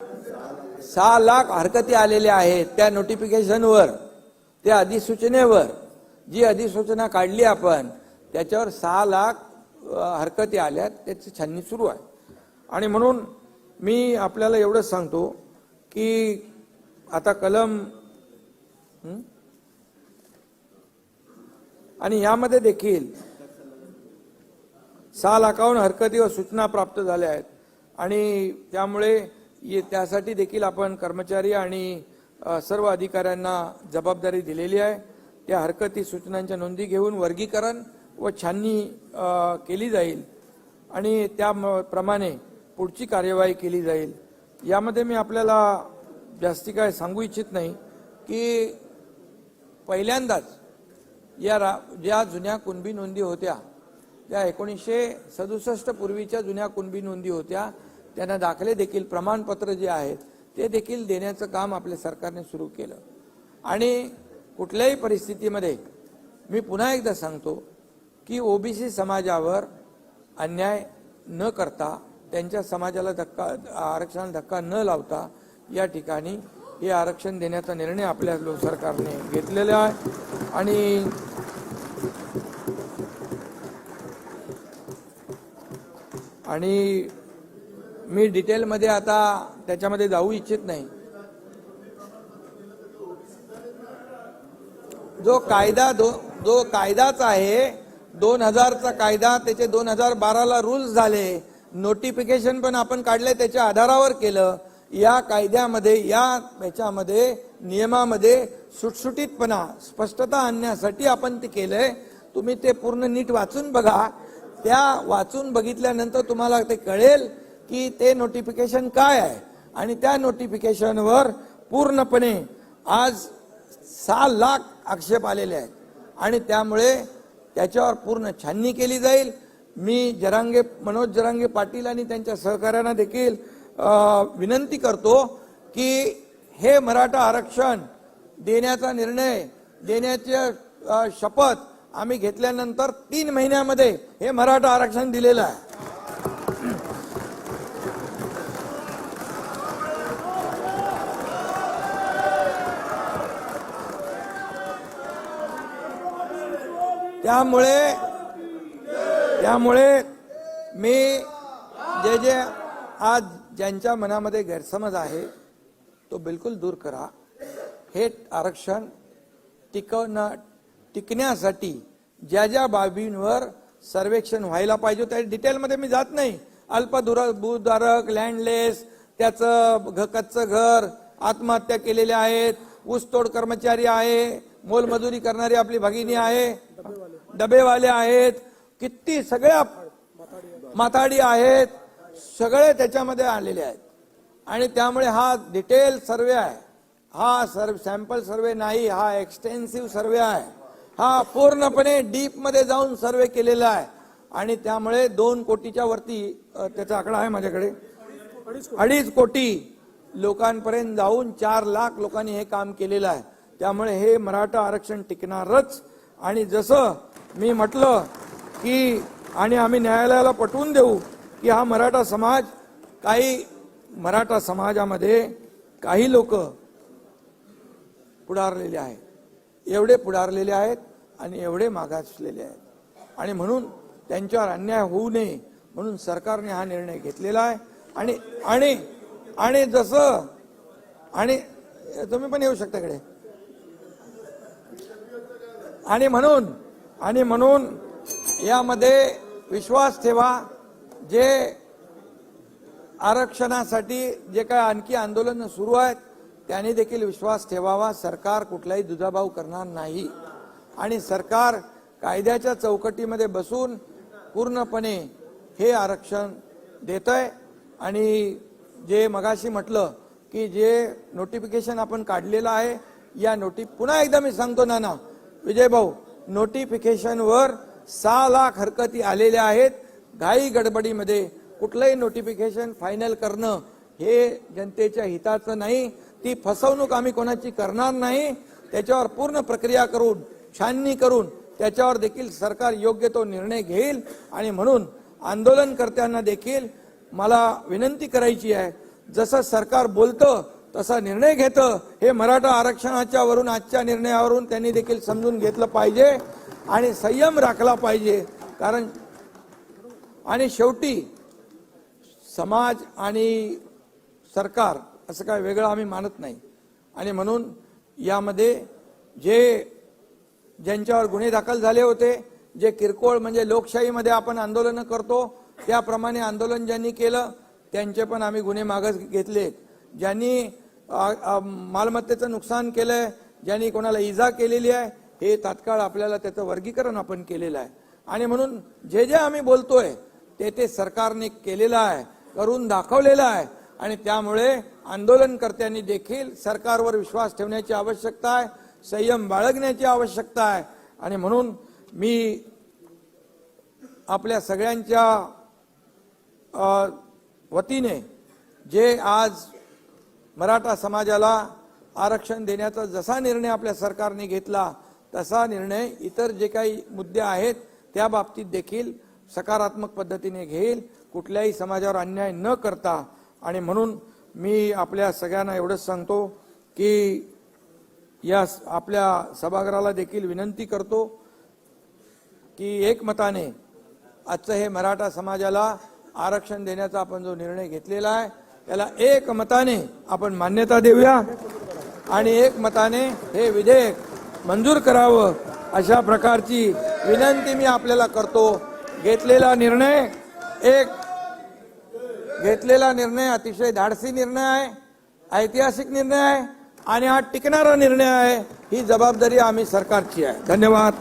सहा लाख हरकती आलेल्या आहेत त्या नोटिफिकेशनवर त्या अधिसूचनेवर. जी अधिसूचना काढली आपण त्याच्यावर सहा लाख हरकती आल्यात त्याची छाननी सुरू आहे. आणि म्हणून मी आपल्याला एवढंच सांगतो की आता कलम आणि यामध्ये देखील सहा लाखाहून हरकती व सूचना प्राप्त झाल्या आहेत. आणि त्यामुळे त्यासाठी देखील आपण कर्मचारी आणि सर्व अधिकाऱ्यांना जबाबदारी दिलेली आहे. त्या हरकती सूचनांच्या नोंदी घेऊन वर्गीकरण व छाननी केली जाईल आणि त्याप्रमाणे पुढची कार्यवाही केली जाईल. यामध्ये मी आपल्याला जास्ती काय सांगू इच्छित नाही की पहिल्यांदाच या रा ज्या जुन्या कुणबी नोंदी होत्या त्या एकोणीसशे सदुसष्ट पूर्वीच्या जुन्या कुणबी नोंदी होत्या त्यांना दाखले देखील प्रमाणपत्र जे आहेत ते देखील देण्याचं काम आपल्या सरकारने सुरू केलं. आणि कुठल्याही परिस्थितीमध्ये मी पुन्हा एकदा सांगतो की ओबीसी समाजावर अन्याय न करता त्यांच्या समाजाला धक्का आरक्षणाला धक्का न लावता या ठिकाणी हे आरक्षण देण्याचा निर्णय आपल्या लोक सरकारने घेतलेला आहे. आणि आणि मी डिटेलमध्ये आता त्याच्यामध्ये जाऊ इच्छित नाही. जो कायदा दो जो कायदाच आहे दोन हजारचा कायदा त्याचे दोन हजार बाराला रूल्स झाले. नोटिफिकेशन पण आपण काढले त्याच्या आधारावर केलं. या कायद्यामध्ये या याच्यामध्ये नियमामध्ये सुटसुटीतपणा स्पष्टता आणण्यासाठी आपण ते केलंय. तुम्ही ते पूर्ण नीट वाचून बघा. त्या वाचून बघितल्यानंतर तुम्हाला ते कळेल. की ते नोटिफिकेशन काय आहे? आणि त्या नोटिफिकेशनवर पूर्णपणे आज सहा लाख आक्षेप आलेले आहेत. आणि त्यामुळे त्याच्यावर पूर्ण छाननी केली जाईल. मी जरांगे मनोज जरांगे पाटील आणि त्यांच्या सहकार्यांना देखील विनंती करतो की हे मराठा आरक्षण देण्याचा निर्णय देण्याच्या शपथ आम्ही घेतल्यानंतर तीन महिन्यामध्ये हे मराठा आरक्षण दिलेलं आहे. त्यामुळे त्यामुळे मी जे जे आज ज्यांच्या मनामध्ये गैरसमज आहे तो बिलकुल दूर करा. हे आरक्षण टिकवणं टिकण्यासाठी ज्या ज्या बाबींवर सर्वेक्षण व्हायला पाहिजे त्या डिटेलमध्ये मी जात नाही. अल्पदुर भूधारक लँडलेस त्याचं घ कच्चं घर आत्महत्या केलेल्या आहेत ऊसतोड कर्मचारी आहे मोलमजुरी करणारी आपली भगिनी आहे डबेवाले आहेत किती सगळ्या माताडी आहेत सगळे त्याच्यामध्ये आलेले आहेत. आणि त्यामुळे हा डिटेल सर्वे आहे. हा सर्व सॅम्पल सर्वे नाही हा एक्सटेन्सिव्ह सर्वे आहे. हा पूर्णपणे डीपमध्ये जाऊन सर्वे केलेला आहे. आणि त्यामुळे दोन कोटीच्या वरती त्याचा आकडा आहे माझ्याकडे. अडीच कोटी लोकांपर्यंत जाऊन चार लाख लोकांनी हे काम केलेलं आहे. त्यामुळे हे मराठा आरक्षण टिकणारच. आणि जसं मी म्हटलं की आणि आम्ही न्यायालयाला पटवून देऊ की हा मराठा समाज काही मराठा समाजामध्ये काही लोक पुढारलेले आहेत. एवढे पुढारलेले आहेत आणि एवढे मागासलेले आहेत. आणि म्हणून त्यांच्यावर अन्याय होऊ नये म्हणून सरकारने हा निर्णय घेतलेला आहे. आणि आणि आणि जसं आणि तुम्ही पण येऊ शकता इकडे. आणि म्हणून आणि म्हणून यामध्ये विश्वास ठेवा जे आरक्षणासाठी जे काय आणखी आंदोलन सुरू आहेत त्यांनी देखील विश्वास ठेवावा. सरकार कुठलाही दुजाभाव करणार नाही. आणि सरकार कायद्याच्या चौकटीमध्ये बसून पूर्णपणे हे आरक्षण देत आहे आणि जे मगाशी म्हटलं की जे नोटिफिकेशन आपण काढलेलं आहे या नोटी पुन्हा एकदा मी सांगतो नाना विजय भाऊ नोटिफिकेशनवर सहा लाख हरकती आलेल्या आहेत. घाई गडबडीमध्ये कुठलंही नोटिफिकेशन फायनल करणं हे जनतेच्या हिताचं नाही. ती फसवणूक आम्ही कोणाची करणार नाही. त्याच्यावर पूर्ण प्रक्रिया करून छाननी करून त्याच्यावर देखील सरकार योग्य तो निर्णय घेईल. आणि म्हणून आंदोलनकर्त्यांना देखील मला विनंती करायची आहे जसं सरकार बोलतं तसा निर्णय घेतं. हे मराठा आरक्षणाच्या वरून आजच्या निर्णयावरून त्यांनी देखील समजून घेतलं पाहिजे आणि संयम राखला पाहिजे. कारण आणि शेवटी समाज आणि सरकार असं काय वेगळं आम्ही मानत नाही. आणि म्हणून यामध्ये जे ज्यांच्यावर गुन्हे दाखल झाले होते जे किरकोळ म्हणजे लोकशाहीमध्ये आपण आंदोलनं करतो त्याप्रमाणे आंदोलन ज्यांनी केलं त्यांचे पण आम्ही गुन्हे मागं घेतले ज्यांनी मालमत्तेचं नुकसान केलं आहे ज्यांनी कोणाला इजा केलेली आहे हे तात्काळ आपल्याला त्याचं वर्गीकरण आपण केलेलं आहे. आणि म्हणून जे जे आम्ही बोलतोय ते ते सरकारने केलेलं आहे करून दाखवलेलं आहे. आणि त्यामुळे आंदोलनकर्त्यांनी देखील सरकारवर विश्वास ठेवण्याची आवश्यकता आहे संयम बाळगण्याची आवश्यकता आहे. आणि म्हणून मी आपल्या सगळ्यांच्या वतीने जे आज मराठा समाजाला आरक्षण देण्याचा जसा निर्णय आपल्या सरकारने घेतला तसा निर्णय इतर जे काही मुद्दे आहेत त्या बाबतीत देखील सकारात्मक पद्धतीने घेईल. कुठल्याही समाजावर अन्याय न करता. आणि म्हणून मी आपल्या सगळ्यांना एवढंच सांगतो की या स- आपल्या सभागृहाला देखील विनंती करतो की एकमताने आजचं हे मराठा समाजाला आरक्षण देण्याचा आपण जो निर्णय घेतलेला आहे त्याला एकमताने आपण मान्यता देऊया. आणि एक मताने हे विधेयक मंजूर करावं अशा प्रकारची विनंती मी आपल्याला करतो. घेतलेला निर्णय एक. घेतलेला निर्णय अतिशय धाडसी निर्णय आहे ऐतिहासिक निर्णय आहे आणि हा टिकणारा निर्णय आहे ही जबाबदारी आम्ही सरकारची आहे. धन्यवाद.